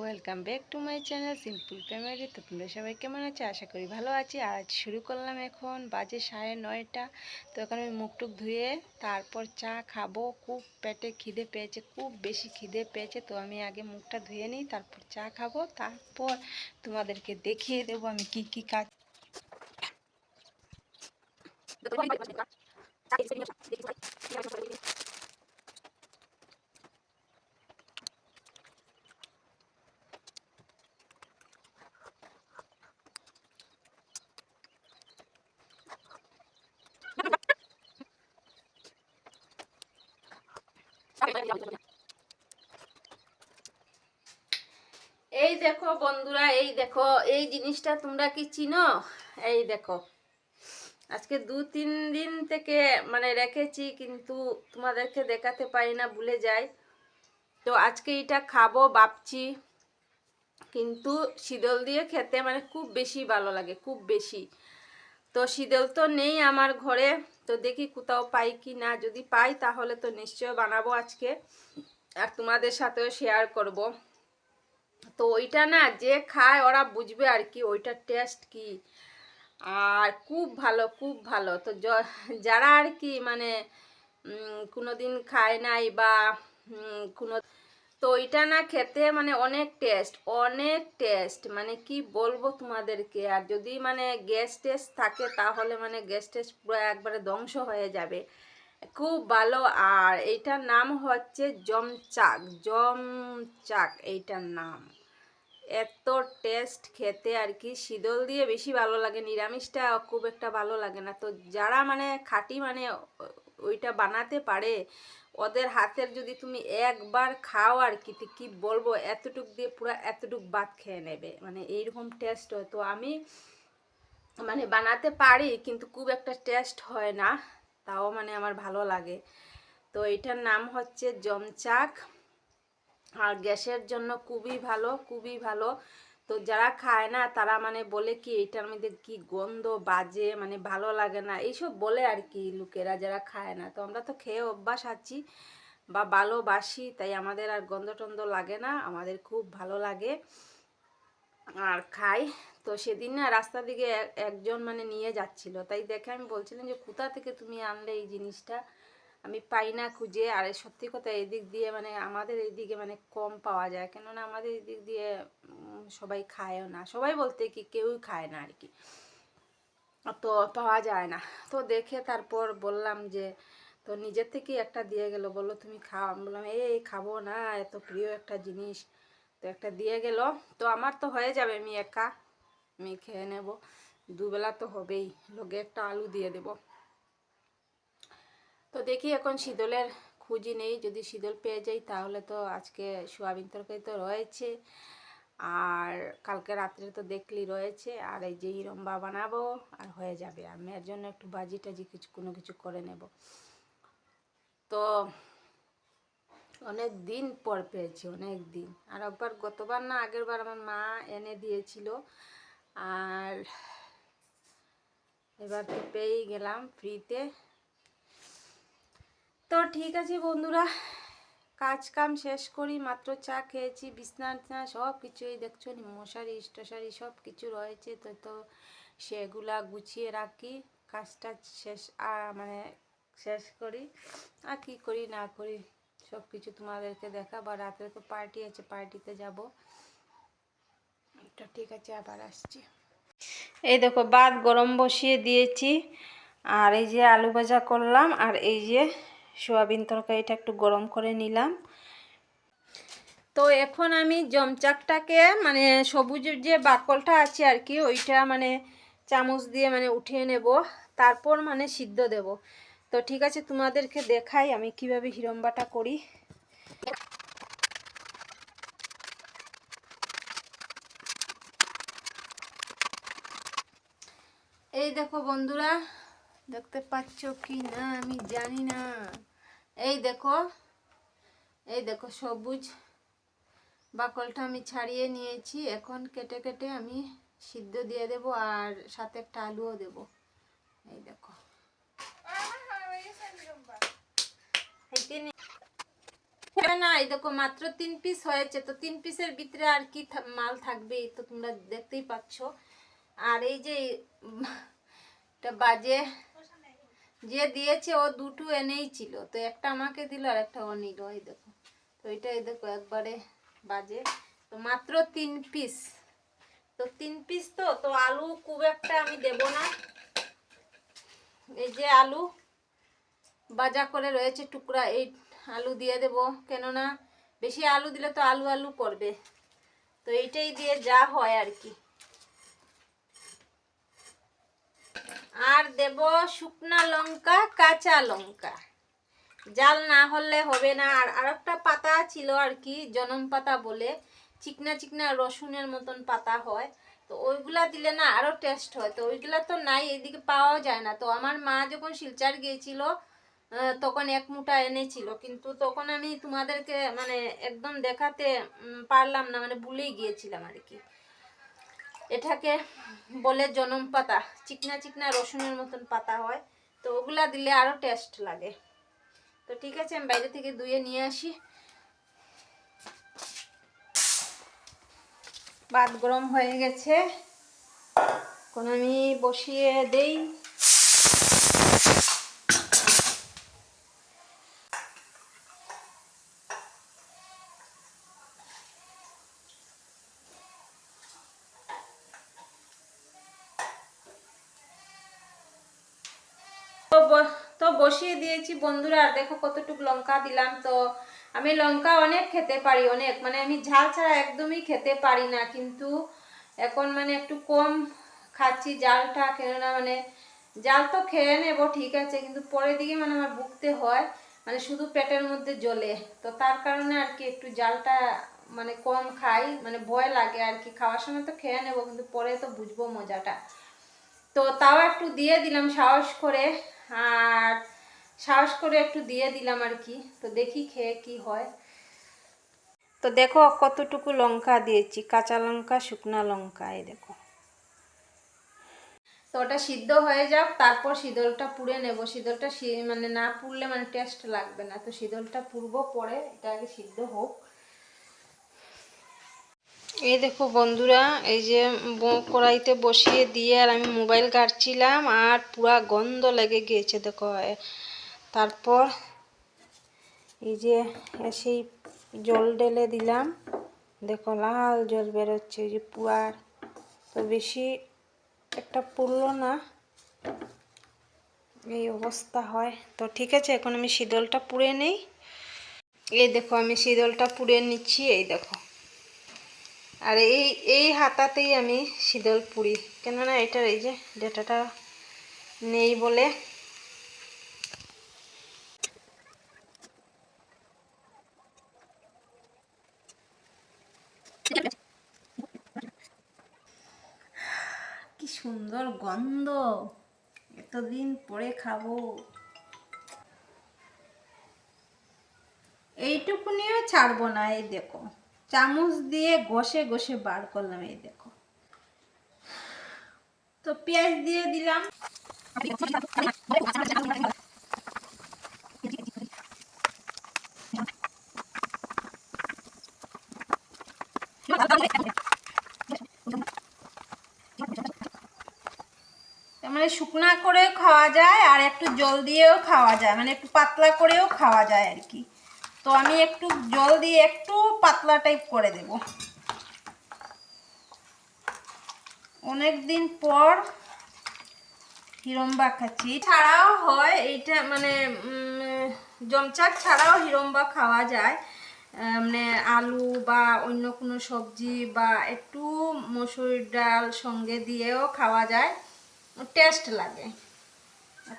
Welcome back to my channel simple family. তো তোমরা সবাই কেমন আছে? আশা করি ভালো আছি। আর আজ শুরু করলাম এখন বাজে সাড়ে নয়টা। তো এখন আমি মুখ টুক ধুয়ে তারপর চা খাব। খুব পেটে খিদে পেয়েছে, খুব বেশি খিদে পেয়েছে। তো আমি আগে মুখটা ধুয়ে নিই, তারপর চা খাব। তারপর তোমাদেরকে দেখিয়ে দেবো আমি কি কি কাজ এই দেখো বন্ধুরা, এই দেখো, এই জিনিসটা তোমরা কি চিনো? এই দেখো, আজকে দু তিন দিন থেকে মানে রেখেছি, কিন্তু তোমাদেরকে দেখাতে পারি না, ভুলে যাই। তো আজকে এটা খাব, ভাবছি, কিন্তু শীতল দিয়ে খেতে মানে খুব বেশি ভালো লাগে, খুব বেশি। তো শীতল তো নেই আমার ঘরে, তো দেখি কোথাও পাই কি না, যদি পাই তাহলে তো নিশ্চয় বানাবো আজকে। আর তোমাদের সাথেও শেয়ার করব। তো ওইটা না যে খায় ওরা বুঝবে আর কি, ওইটার টেস্ট কি। আর খুব ভালো খুব ভালো। তো যারা আর কি মানে কোনো দিন খায় নাই বা কোনো, তো ওইটা না খেতে মানে অনেক টেস্ট অনেক টেস্ট মানে কি বলব তোমাদেরকে? আর যদি মানে গ্যাস টেস্ট থাকে তাহলে মানে গ্যাস টেস্ট পুরো একবারে ধ্বংস হয়ে যাবে। খুব ভালো। আর এইটার নাম হচ্ছে জমচাক জমচাক এইটার নাম। এত টেস্ট খেতে আর কি, শীতল দিয়ে বেশি ভালো লাগে, নিরামিষটা খুব একটা ভালো লাগে না। তো যারা মানে খাঁটি মানে ওইটা বানাতে পারে, ওদের হাতের যদি তুমি একবার খাও আর কি কি বলব, এতটুক দিয়ে পুরো এতটুক ভাত খেয়ে নেবে। মানে এইরকম টেস্ট হয়। তো আমি মানে বানাতে পারি, কিন্তু খুব একটা টেস্ট হয় না। তাও মানে আমার ভালো লাগে। তো এটার নাম হচ্ছে জমচাক। আর গ্যাসের জন্য খুবই ভালো খুবই ভালো। তো যারা খায় না, তারা মানে বলে কি, এটার মধ্যে কি গন্ধ বাজে মানে ভালো লাগে না। এইসব বলে আর কি লোকেরা যারা খায় না। তো আমরা তো খেয়ে অভ্যাস আছি বা ভালোবাসি, তাই আমাদের আর গন্ধ টন্ধ লাগে না। আমাদের খুব ভালো লাগে। আর খাই। তো সেদিন না রাস্তার দিকে এক- একজন মানে নিয়ে যাচ্ছিল। তাই দেখে আমি বলছিলাম যে, কোথা থেকে তুমি আনলে এই জিনিসটা? আমি পাই না খুঁজে। আর সত্যি কথা, এদিক দিয়ে মানে আমাদের এইদিকে মানে কম পাওয়া যায়। কেননা আমাদের এদিক দিয়ে সবাই খায়ও না। সবাই বলতে কি, কেউই খায় না আর কি তো পাওয়া যায় না। তো দেখে তারপর বললাম যে, তো নিজের থেকেই একটা দিয়ে গেল। বলল, তুমি খাও। আমি বললাম এই খাব না। এত প্রিয় একটা জিনিস। তো একটা দিয়ে গেল। তো আমার তো হয়ে যাবে আমি একা। আমি খেয়ে নেব। দুবেলা তো হবেই। লোকে একটা আলু দিয়ে দেবো। তো দেখি এখন শীতলের খুঁজি নেই। যদি শীতল পেয়ে যাই তাহলে তো আজকে সোয়াবিন তরকারি তো রয়েছে। আর কালকে রাত্রে তো দেখলি রয়েছে। আর এই যে হিরম্বা বানাবো, আর হয়ে যাবে। আর মেয়ের জন্য একটু বাজি টাজি কিছু কোনো কিছু করে নেব। তো অনেক দিন পর পেয়েছি, অনেক দিন। আর একবার গতবার না আগের বার আমার মা এনে দিয়েছিল। আর এবার তো পেয়েই গেলাম ফ্রিতে। তো ঠিক আছে বন্ধুরা, কাজ কাম শেষ করি, মাত্র চা খেয়েছি, বিছনা টিছনা সব কিছুই দেখছ নি মশারি স্টেশারি সব কিছু রয়েছে, তো তো সেগুলা গুছিয়ে রাখি, কাজটা শেষ মানে শেষ করি, আর কি করি না করি। সব কিছু তোমাদেরকে দেখা বা রাত্রে তো পার্টি আছে পার্টিতে যাব। তো ঠিক আছে, আবার আসছি। এই দেখো বাদ গরম বসিয়ে দিয়েছি, আর এই যে আলু ভাজা করলাম, আর এই যে সোয়াবিন তরকারিটা একটু গরম করে নিলাম। তো এখন আমি জমচাকটাকে মানে সবুজ যে বাকলটা আছে আর কি, ওইটা মানে চামচ দিয়ে মানে উঠিয়ে নেব, তারপর মানে সিদ্ধ দেব। তো ঠিক আছে, তোমাদেরকে দেখাই আমি কীভাবে হিরম্বাটা করি। এই দেখো বন্ধুরা, দেখতে পাচ্ছ কি না আমি জানি না। এই দেখো এই দেখো সবুজ বাকলটা আমি ছাড়িয়ে নিয়েছি। এখন কেটে কেটে আমি সিদ্ধ দিয়ে দেব আর সাথে একটা আলুও দেব। এই দেখো। এইতে নি- না, এই দেখো মাত্র তিন পিস হয়েছে, তো তিন পিসের ভিতরে আর কি মাল থাকবে তো তোমরা দেখতেই পাচ্ছ। আর এই যে বাজে, যে দিয়েছে ও দুটো এনেই ছিল, তো একটা আমাকে দিল আর একটা ও নিল, এই দেখো। তো এটা, এই দেখো, একবারে বাজে। তো মাত্র তিন পিস তো তিন পিস তো তো আলু খুব একটা আমি দেব না। এই যে আলু বাজা করে রয়েছে টুকরা, এই আলু দিয়ে দেব। কেননা বেশি আলু দিলে তো আলু আলু করবে। তো এইটাই দিয়ে যা হয় আর কি। আর দেব শুকনা লঙ্কা, কাঁচা লঙ্কা। জাল না হলে হবে না। আর আরেকটা পাতা ছিল আর কি, জনম পাতা বলে। চিকনা চিকনা রসুনের মতন পাতা হয়। তো ওইগুলা দিলে না আরও টেস্ট হয়। তো ওইগুলা তো নাই, এদিকে পাওয়াও যায় না। তো আমার মা যখন শিলচার গিয়েছিল তখন এক মুঠা এনেছিল। কিন্তু তখন আমি তোমাদেরকে মানে একদম দেখাতে পারলাম না মানে ভুলেই গিয়েছিলাম আর কি। এটাকে বলে জনম পাতা। চিকনা চিকনা রসুনের মতন পাতা হয়। তো ওগুলা দিলে আরও টেস্ট লাগে। তো ঠিক আছে, আমি বাইরে থেকে ধুয়ে নিয়ে আসি। ভাত গরম হয়ে গেছে। এখন আমি বসিয়ে দেই তো ব- তো বসিয়ে দিয়েছি। বন্ধুরা, আর দেখো কতটুকু লঙ্কা দিলাম তো। আমি লঙ্কা অনেক খেতে পারি, অনেক। মানে আমি ঝাল ছাড়া একদমই খেতে পারি না, কিন্তু এখন মানে একটু কম খাচ্ছি জালটা কেননা মানে জাল তো খেয়ে নেব, ঠিক আছে, কিন্তু পরের দিকে মানে আমার ভুগতে হয়। মানে শুধু পেটের মধ্যে জ্বলে। তো তার কারণে আর কি একটু জালটা মানে কম খাই। মানে ভয় লাগে আর কি। খাওয়ার সময় তো খেয়ে নেব, কিন্তু পরে তো বুঝব মজাটা। তো তাও একটু দিয়ে দিলাম সাহস করে। আর সাহস করে একটু দিয়ে দিলাম আর কি। তো দেখি খেয়ে কি হয়। তো দেখো কতটুকু লঙ্কা দিয়েছি, কাঁচা লঙ্কা, শুকনা লঙ্কা, এই দেখো। তো ওটা সিদ্ধ হয়ে যাক, তারপর শীতলটা পুড়ে নেব। শীতলটা মানে না পুড়লে মানে টেস্ট লাগবে না। তো শীতলটা পুড়বো পরে, এটা আগে সিদ্ধ হোক। এই দেখো বন্ধুরা, এই যে কড়াইতে বসিয়ে দিয়ে আর আমি মোবাইল ঘাটছিলাম আর পুরা গন্ধ লেগে গিয়েছে, দেখো। তারপর এই যে সেই জল ঢেলে দিলাম। দেখো লাল জল বেরোচ্ছে যে পুয়ার। তো বেশি একটা পুড়লো না, এই অবস্থা হয়। তো ঠিক আছে, এখন আমি শীতলটা পুড়ে নেই। এই দেখো, আমি শীতলটা পুড়ে নিচ্ছি, এই দেখো। আর এই এই হাতাতেই আমি শীতল পুরি কেননা এটার এই যে ডেটাটা নেই বলে কি সুন্দর গন্ধ। এতদিন পরে খাব। এইটুকুনিও ছাড়বো না, এই দেখো। চামচ দিয়ে ঘষে ঘষে বার করলাম, এই দেখো। তো পেঁয়াজ দিয়ে দিলাম তার মানে শুকনা করে খাওয়া যায় আর একটু জল দিয়েও খাওয়া যায় মানে একটু পাতলা করেও খাওয়া যায় আর কি। তো আমি একটু জল দিয়ে একটু পাতলা টাইপ করে দেব। অনেক দিন পর হিরম্বা খাচ্ছি। ছাড়াও হয়, এইটা মানে জমচাক ছাড়াও হিরম্বা খাওয়া যায়। মানে আলু বা অন্য কোনো সবজি বা একটু মসুর ডাল সঙ্গে দিয়েও খাওয়া যায়। টেস্ট লাগে।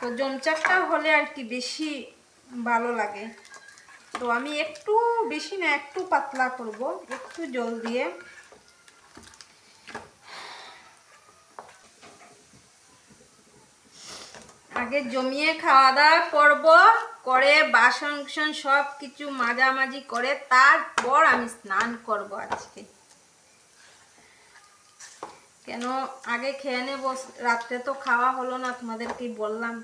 তো জমচাকটা হলে আর কি বেশি ভালো লাগে। তো আমি একটু বেশি না, একটু পাতলা করব, একটু জল দিয়ে। আগে জমিয়ে খাওয়া দাওয়া করব, করে বাসন সব কিছু মাঝামাঝি করে তারপর আমি স্নান করব আজকে। কেন? আগে খেয়ে নেব, রাত্রে তো খাওয়া হলো না, তোমাদেরকে বললাম।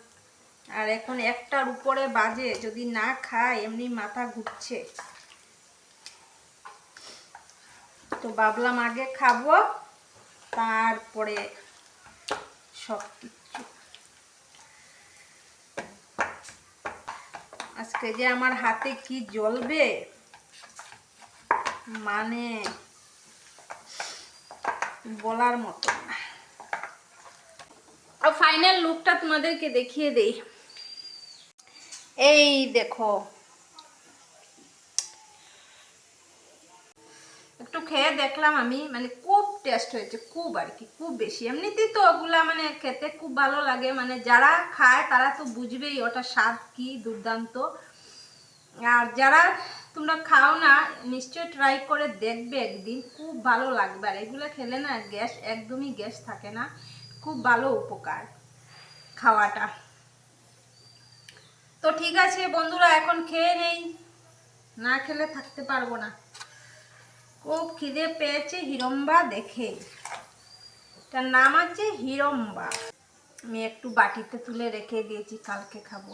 আর এখন একটার উপরে বাজে, যদি না খায়, এমনি মাথা ঘুরছে। তো ভাবলাম আগে খাব, তারপরে সব কিছু। আজকে যে আমার হাতে কি জ্বলবে? মানে বলার মতো। আর ফাইনাল লুকটা তোমাদেরকে দেখিয়ে দেই। এই দেখো। একটু খেয়ে দেখলাম আমি মানে খুব টেস্ট হয়েছে, খুব আর কি, খুব বেশি। এমনিতেই তো ওগুলা মানে খেতে খুব ভালো লাগে মানে যারা খায় তারা তো বুঝবেই ওটা স্বাদ কি দুর্দান্ত। আর যারা তোমরা খাও না, নিশ্চয়ই ট্রাই করে দেখবে একদিন, খুব ভালো লাগবে। আর এগুলো খেলে না গ্যাস, একদমই গ্যাস থাকে না, খুব ভালো উপকার খাওয়াটা। তো ঠিক আছে বন্ধুরা, এখন খেয়ে নেই। না খেলে থাকতে পারব না। খুব খিদে পেয়েছে হিরম্বা দেখে। তার নাম আছে হিরম্বা। আমি একটু বাটিতে তুলে রেখে দিয়েছি, কালকে খাব।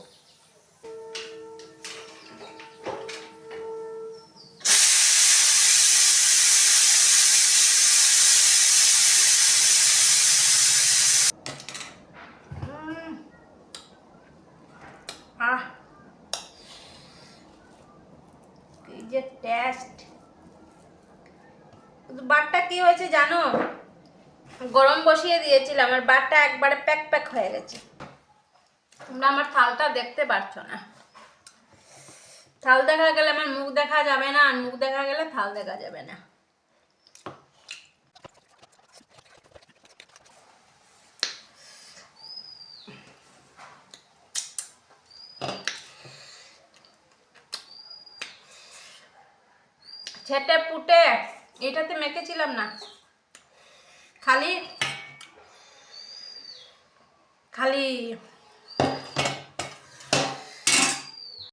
আহ কি যে টেস্ট বাটটা কি হয়েছে জানো? গরম বসিয়ে দিয়েছিলাম আমার বাটটা একবারে প্যাক প্যাক হয়ে গেছে। তোমরা আমার থালটা দেখতে পারছ না। থাল দেখা গেলে আমার মুখ দেখা যাবে না, আর মুখ দেখা গেলে থাল দেখা যাবে না। ছেটে পুটে। এটাতে মেখেছিলাম না। খালি খালি